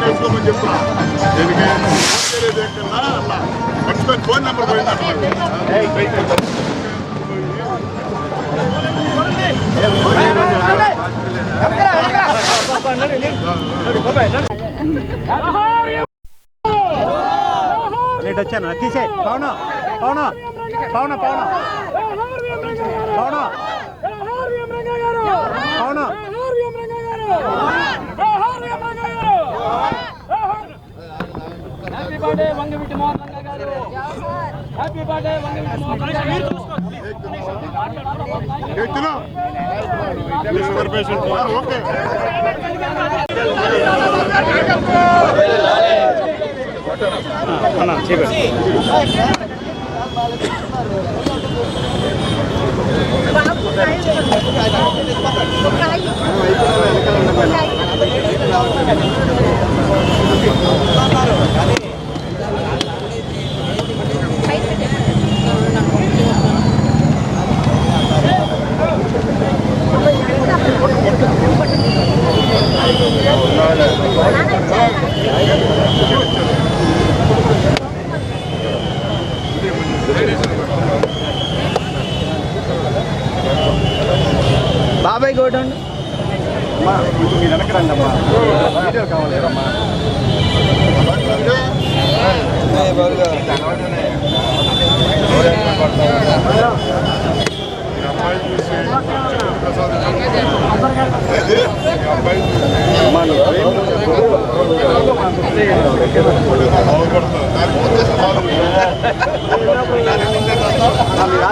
నేర్చుకోమని చెప్తున్నా దీనికి ఫోన్ నెంబర్ పోయిందంట లేట్ వచ్చాను. తీసే పవన పవన. పవన. పవన. పవన. పవన హ్యాపీ బర్త్డే వంగవీటి మోహన్ రంగ గారు. హ్యాపీ బర్త్డే వంగవీటి మోహన్ రంగ గారు. ఎత్తునా? Permission okay. అన్న చీకటి. Hãy cái cho cái Ghiền Mì Gõ Để không bỏ lỡ những video hấp dẫn ముందే సమాధానం ఆ, మీరు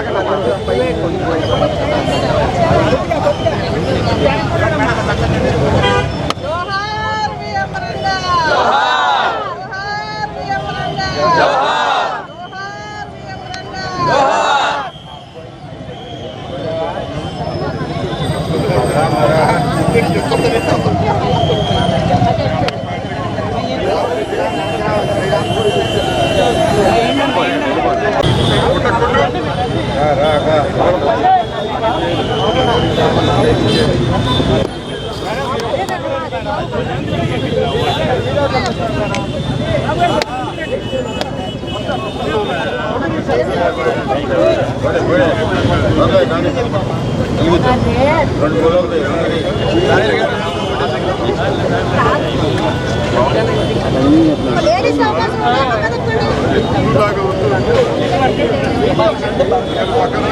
పక్కన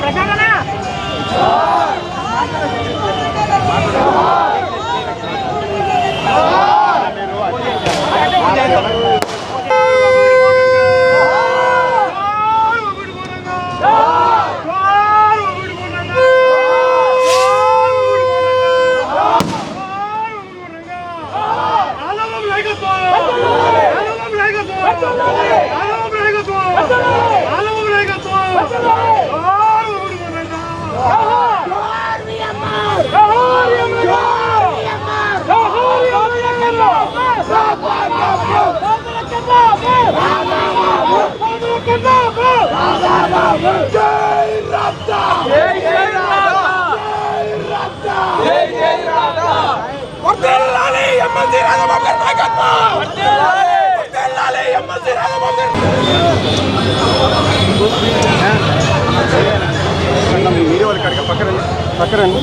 ప్రజలనా? Abdul Ali, Abdul Ali, Abdul Ali, Abdul Ali, ನಮ್ಮ ನೀರು ಕಡೆಗೆ ಪಕ್ಕದಲ್ಲಿ ಪಕ್ಕದಲ್ಲಿ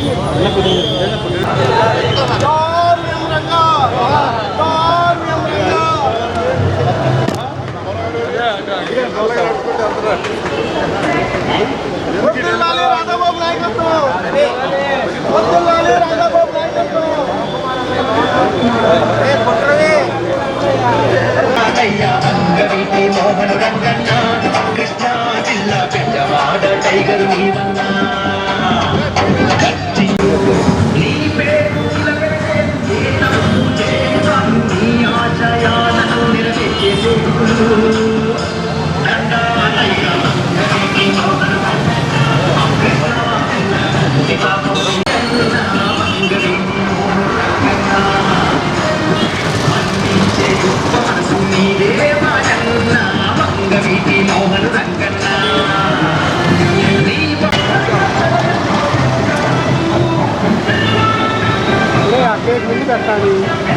కానీ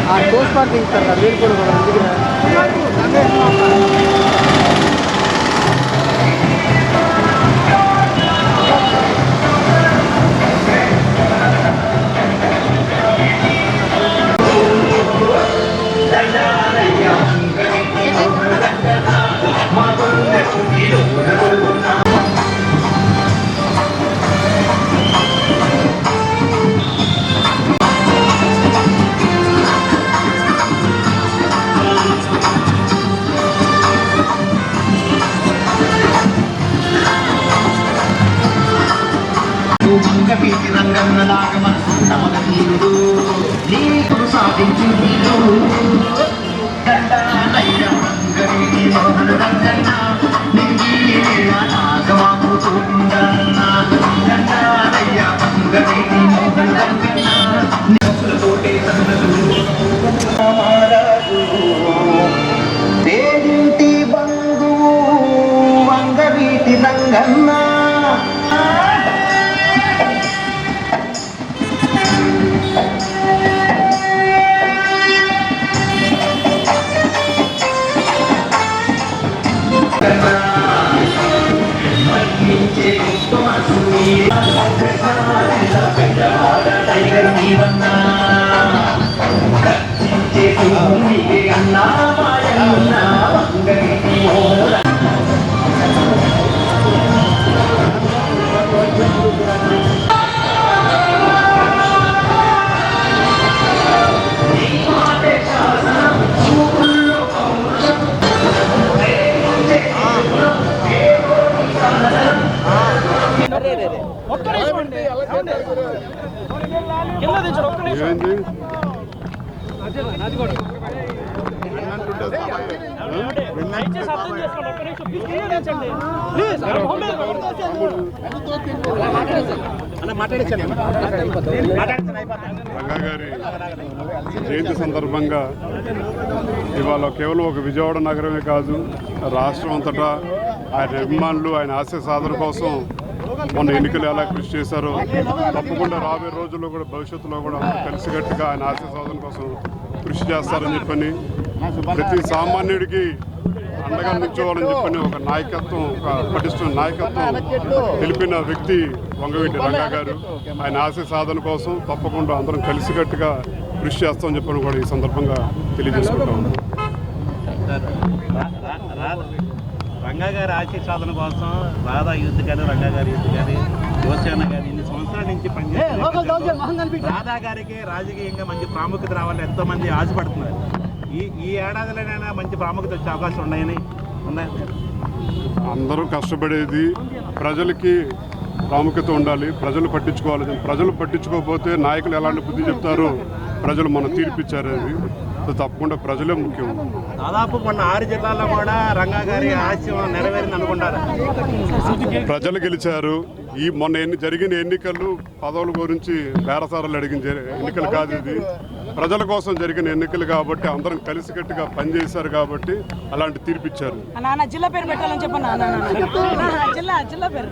ಆ ಟೋಸ್ಟ್ ಮಾಡ್ತಿರ್ತಾರಲ್ಲ ಬೇಲ್ಕೊಡ್ಬೋದು ಅಲ್ಲಿಗೆ భీతి రంగన్న లాగా మనసున్న మొదటీయుడు నీకుడు సాధించింది తోటే తన్నలు నీడలు నీవన్నా నీవే అన్నా మాయన్నా ఒక్కరేసుకోండి అలా రంగాగారి జయంతి సందర్భంగా ఇవాళ కేవలం ఒక విజయవాడ నగరమే కాదు రాష్ట్రం అంతటా ఆయన అభిమానులు ఆయన ఆశయ సాధన కోసం మొన్న ఎన్నికలు ఎలా కృషి చేశారో తప్పకుండా రాబోయే రోజుల్లో కూడా భవిష్యత్తులో కూడా కలిసికట్టుగా ఆయన ఆశయ సాధన కోసం కృషి చేస్తారని చెప్పని ప్రతి సామాన్యుడికి అండగా నిల్చోవాలని చెప్పని ఒక నాయకత్వం ఒక పటిష్ట నాయకత్వం తెలిపిన వ్యక్తి వంగవీటి రంగా గారు. ఆయన ఆశయ సాధన కోసం తప్పకుండా అందరం కలిసికట్టుగా కృషి చేస్తామని చెప్పని కూడా ఈ సందర్భంగా తెలియజేసుకుంటాం రంగా గారి ఆశయ సాధన కోసం రాధా యూత్ కానీ రంగా గారి యూత్ కానీ యువసేన కానీ ఇన్ని సంవత్సరాల నుంచి పనిచేస్తున్నారు రాధా గారికి రాజకీయంగా మంచి ప్రాముఖ్యత రావాలని ఎంతో మంది ఆశపడుతున్నారు. ఈ ఈ ఏడాదిలోనైనా మంచి ప్రాముఖ్యత వచ్చే అవకాశం ఉన్నాయని ఉన్నాయి అందరూ కష్టపడేది ప్రజలకి ప్రాముఖ్యత ఉండాలి ప్రజలు పట్టించుకోవాలి. ప్రజలు పట్టించుకోకపోతే నాయకులు ఎలాంటి బుద్ధి చెప్తారో? ప్రజలు మనం తీర్పిచ్చారు అది. తప్పకుండా ప్రజలే ముఖ్యం. దాదాపు మొన్న ఆరు జిల్లాల్లో కూడా రంగా గారి ఆశయం నెరవేరింది అనుకుంటారు. ప్రజలు గెలిచారు. ఈ మొన్న ఎన్ని జరిగిన ఎన్నికలు పదవుల గురించి బేరసారాలు అడిగిన ఎన్నికలు కాదు ఇది. ప్రజల కోసం జరిగిన ఎన్నికలు కాబట్టి అందరం కలిసికట్టుగా పనిచేశారు కాబట్టి అలాంటి తీర్పిచ్చారు నాన్న జిల్లా పేరు పెట్టాలని చెప్పను నాన్న జిల్లా జిల్లా పేరు.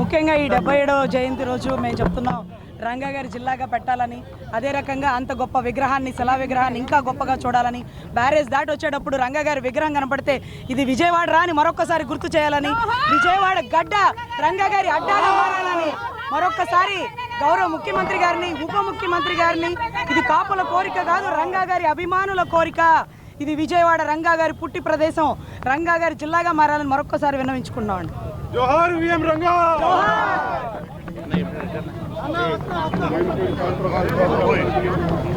ముఖ్యంగా ఈ డెబ్బై ఏడవ జయంతి రోజు మేము చెప్తున్నాం. రంగా గారి జిల్లాగా పెట్టాలని అదే రకంగా అంత గొప్ప విగ్రహాన్ని శిలా విగ్రహాన్ని ఇంకా గొప్పగా చూడాలని బ్యారేజ్ దాటి వచ్చేటప్పుడు రంగా గారి విగ్రహం కనపడితే ఇది విజయవాడ రా అని మరొక్కసారి గుర్తు చేయాలని విజయవాడ గడ్డ రంగా గారి అడ్డాగా మారాలని మరొక్కసారి గౌరవ ముఖ్యమంత్రి గారిని ఉప ముఖ్యమంత్రి గారిని ఇది కాపుల కోరిక కాదు రంగా గారి అభిమానుల కోరిక. ఇది విజయవాడ రంగా గారి పుట్టి ప్రదేశం రంగా గారి జిల్లాగా మారాలని మరొక్కసారి విన్నవించుకున్నామండి జోహార్ VM Ranga! Não, não, não.